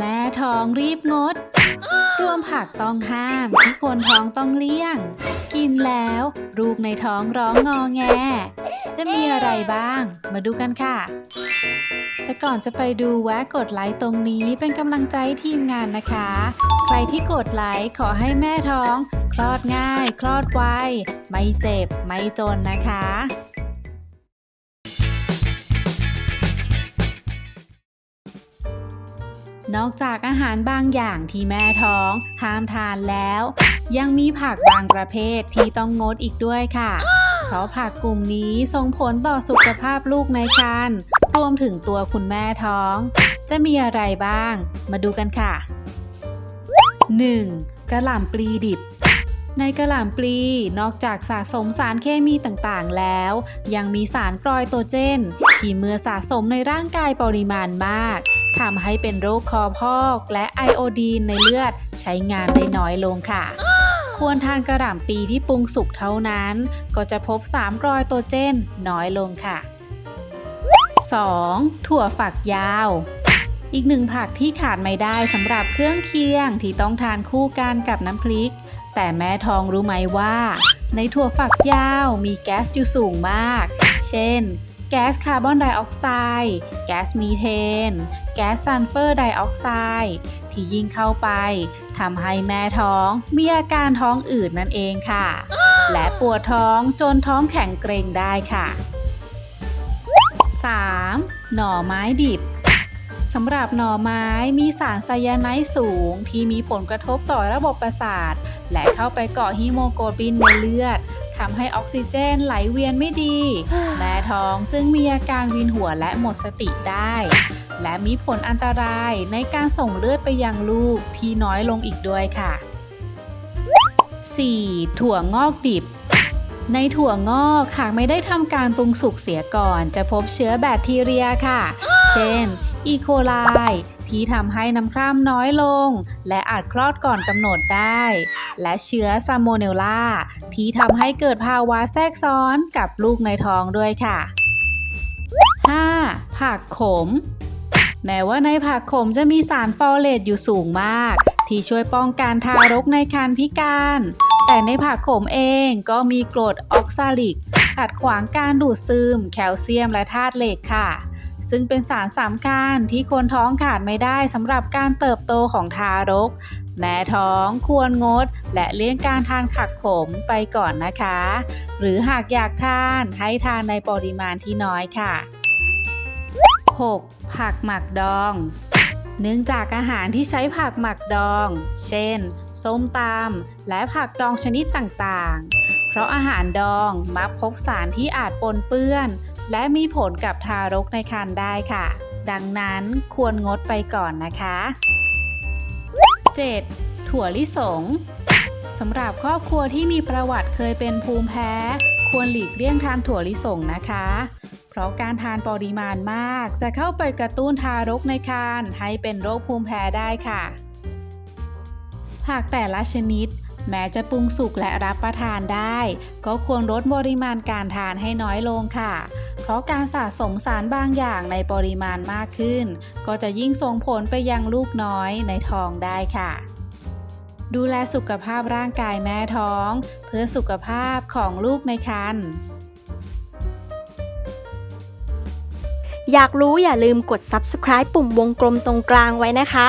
แม่ท้องรีบงด รวมผักต้องห้ามที่คนท้องต้องเลี่ยง กินแล้วลูกในท้องร้องงอแง จะมีอะไรบ้าง มาดูกันค่ะ แต่ก่อนจะไปดูแวะกดไลค์ตรงนี้เป็นกำลังใจทีมงานนะคะ ใครที่กดไลค์ขอให้แม่ท้อง คลอดง่าย คลอดไวไม่เจ็บ ไม่จนนะคะ นอกจากอาหารบางอย่างที่แม่ท้องห้ามทานแล้ว ยังมีผักบางประเภทที่ต้องงดอีกด้วยค่ะ เพราะผักกลุ่มนี้ส่งผลต่อสุขภาพลูกในครรภ์รวมถึงตัวคุณแม่ท้อง จะมีอะไรบ้าง มาดูกันค่ะ 1. กระหล่ำปลีดิบในกระหล่ำปลีนอกจากสะสมสารเคมีต่างๆ แล้ว ยังมีสารปรอยโตเจน ที่เมื่อสะสมในร่างกายปริมาณมาก ทำให้เป็นโรคคอพอก และไอโอดีนในเลือดใช้งานได้น้อยลงค่ะควรทานกระหล่ำปีที่ปรุงสุกเท่านั้น ก็จะพบสามรอยโตเจนน้อยลงค่ะ 2. ถั่วฝักยาว อีกหนึ่งผักที่ขาดไม่ได้สำหรับเครื่องเคียงที่ต้องทานคู่กันกับน้ำพริก แต่แม่ทองรู้ไหมว่า ในถั่วฝักยาวมีแก๊สอยู่สูงมาก เช่น แก๊สคาร์บอนไดออกไซด์แก๊สมีเทน แก๊สซัลเฟอร์ไดออกไซด์ที่ยิ่งเข้าไปทำให้แม่ท้องมีอาการท้องอืดนั่นเองค่ะ และปวดท้องจนท้องแข็งเกร็งได้ค่ะ 3. หน่อไม้ดิบสำหรับหน่อไม้มีสารไซยาไนด์สูง ที่มีผลกระทบต่อระบบประสาท และเข้าไปเกาะฮีโมโกลบินในเลือด ทำให้ออกซิเจนไหลเวียนไม่ดี แม่ท้องจึงมีอาการวินหัวและหมดสติได้ และมีผลอันตรายในการส่งเลือดไปยังลูกที่น้อยลงอีกด้วยค่ะ 4. ถั่วงอกดิบ ในถั่วงอกหากไม่ได้ทำการปรุงสุกเสียก่อน จะพบเชื้อแบคทีเรียค่ะ เช่น อีโคไลที่ทำให้น้ำคร่ำน้อยลง และอาจคลอดก่อนกำหนดได้ และเชื้อซามโมเนลลาที่ทำให้เกิดภาวะแทรกซ้อนกับลูกในท้องด้วยค่ะ 5. ผักขม แม้ว่าในผักขมจะมีสารฟอเลตอยู่สูงมาก ที่ช่วยป้องกันทารกในครรภ์พิการ แต่ในผักขมเองก็มีกรดออกซาลิก ขัดขวางการดูดซึม แคลเซียมและธาตุเหล็กค่ะ ซึ่งเป็นสารสำคัญที่คนท้องขาดไม่ได้สำหรับการเติบโตของทารก แม่ท้องควรงด และเลี่ยงการทานผักขมไปก่อนนะคะ หรือหากอยากทานให้ทานในปริมาณที่น้อยค่ะ 6. ผักหมักดอง เนื่องจากอาหารที่ใช้ผักหมักดอง เช่น ส้มตำและผักดองชนิดต่างๆ เพราะอาหารดองมักพบสารที่อาจปนเปื้อน และมีผลกับทารกในครรภ์ได้ค่ะ ดังนั้นควรงดไปก่อนนะคะ 7. ถั่วลิสงสำหรับครอบครัวที่มีประวัติเคยเป็นภูมิแพ้ ควรหลีกเลี่ยงทานถั่วลิสงนะคะ เพราะการทานปริมาณมาก จะเข้าไปกระตุ้นทารกในครรภ์ให้เป็นโรคภูมิแพ้ได้ค่ะ ผักแต่ละชนิด แม้จะปรุงสุกและรับประทานได้ ก็ควรลดปริมาณการทานให้น้อยลงค่ะ เพราะการสะสมสารบางอย่างในปริมาณมากขึ้น ก็จะยิ่งส่งผลไปยังลูกน้อยในท้องได้ค่ะดูแลสุขภาพร่างกายแม่ท้อง เพื่อสุขภาพของลูกในครรภ์ อยากรู้อย่าลืมกด subscribe ปุ่มวงกลมตรงกลางไว้นะคะ